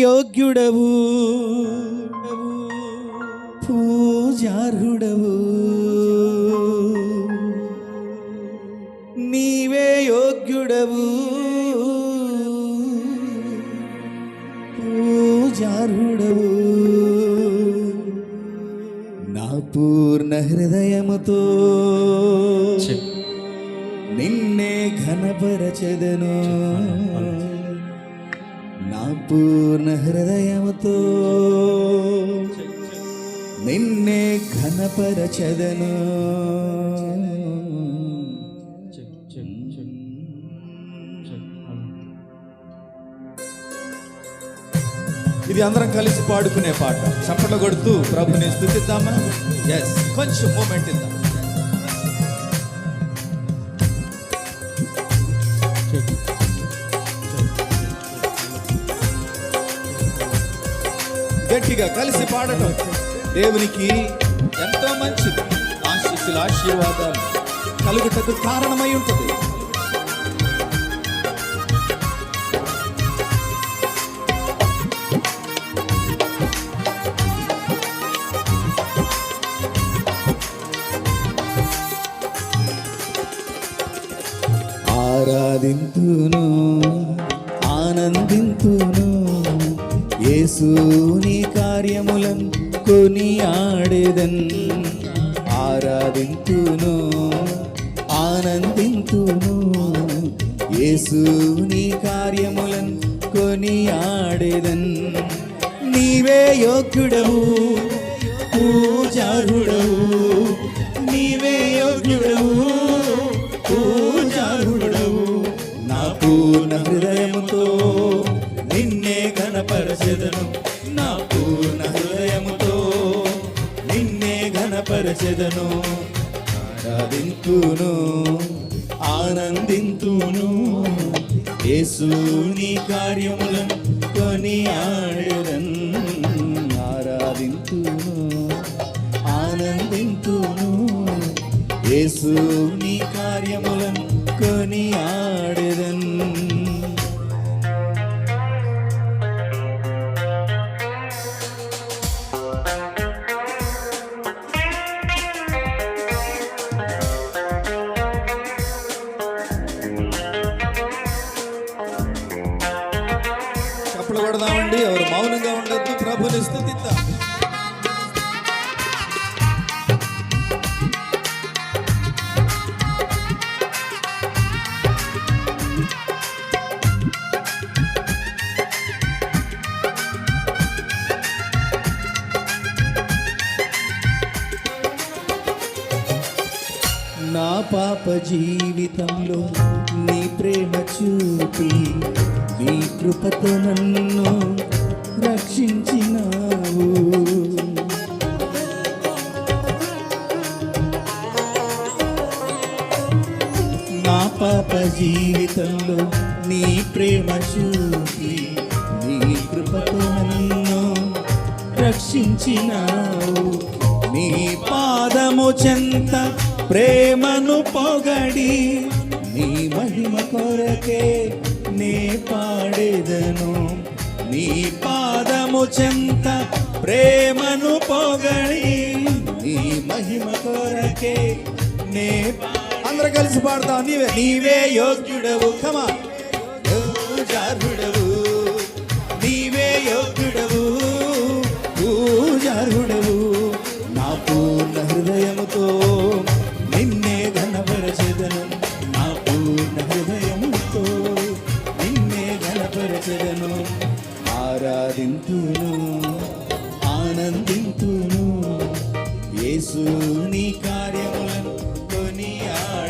యోగ్యుడవు. పూజార్హుడవు నీవే యోగ్యుడవు. పూజార్హుడవు నా పూర్ణ హృదయముతో నిన్నే ఘనపరచెదను. పూర్ణ హృదయముతో నిన్నే ఘనపరచదను. ఇది అందరం కలిసి పాడుకునే పాట. చప్పట్లు కొడుతూ ప్రభుని స్థుతిద్దామా? ఎస్ కొంచెం మూమెంట్ ఇద్దాం. గట్టిగా కలిసి పాడటం దేవునికి ఎంతో మంచిది. ఆశీస్సులు ఆశీర్వాదాలు కలుగుటకు కారణమై ఉంటుంది. ఆరాధింతును ఆనందింతును యేసుని కార్యములం కొని ఆడేదన్ ఆరాధింతును ఆనందింతును. యేసుని కార్యములం కొని ఆడేదన్ నీవే యోగ్యుడవు పూజారుడవు. నీవే యోగ్యుడవు. ఆరాధించెదను ఆరాధింతును ఆనందింతును. యేసుని కార్యములను కొని ఆడెదన్ ఆరాధింతును ఆనందింతును. యేసుని కార్యములను కొని ఆడెదన్ ఉండొద్దు ప్రభుని నా పాప జీవితంలో నీ ప్రేమ చూపి నీ కృపతో నన్ను రక్షించి నా పాప జీవితంలో నీ ప్రేమ చూపి నీ కృపతో నన్ను రక్షించినావు. నీ పాదము చెంత ప్రేమను పొగడి నీ మహిమ కొరకే నే పాడేదను. నీ పాదము చెంత ప్రేమను పొగడి నీ మహిమ కొరకే నే అందరం కలిసి పాడతాం. నీవే నీవే యోగ్యుడవు. కమా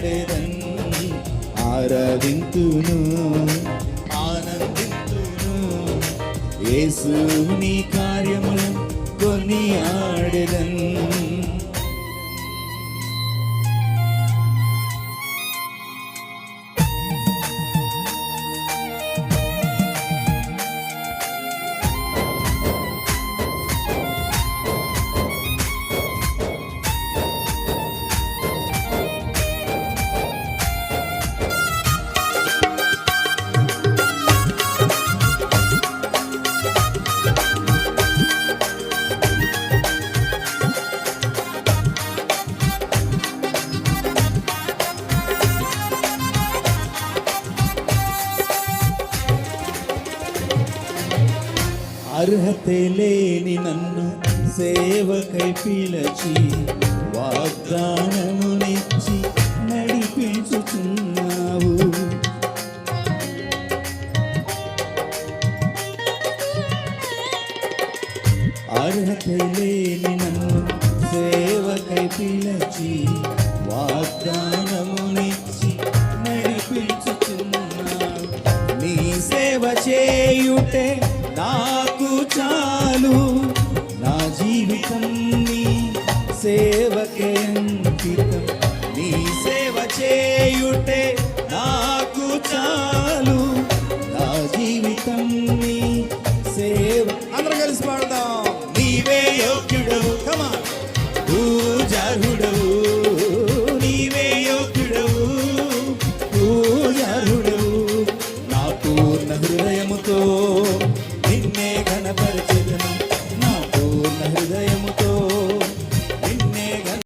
ఆడెదన్ ఆరాధింతును ఆనందింతును యేసుని కార్యములను కొని ఆడెదన్ అర్హతే లేని నన్ను సేవకై పిలచి వాగ్దానమునిచ్చి నడిపించుచున్నావు. అర్హత లేని నన్ను సేవకై పిలచి వాగ్దానమునిచ్చి నడిపించుచున్నావు. నీ సేవ చేయుటే చాలు. నా జీవితం నీ సేవకే అంకితం నీ సేవ చేయుటే నాకు చాలు.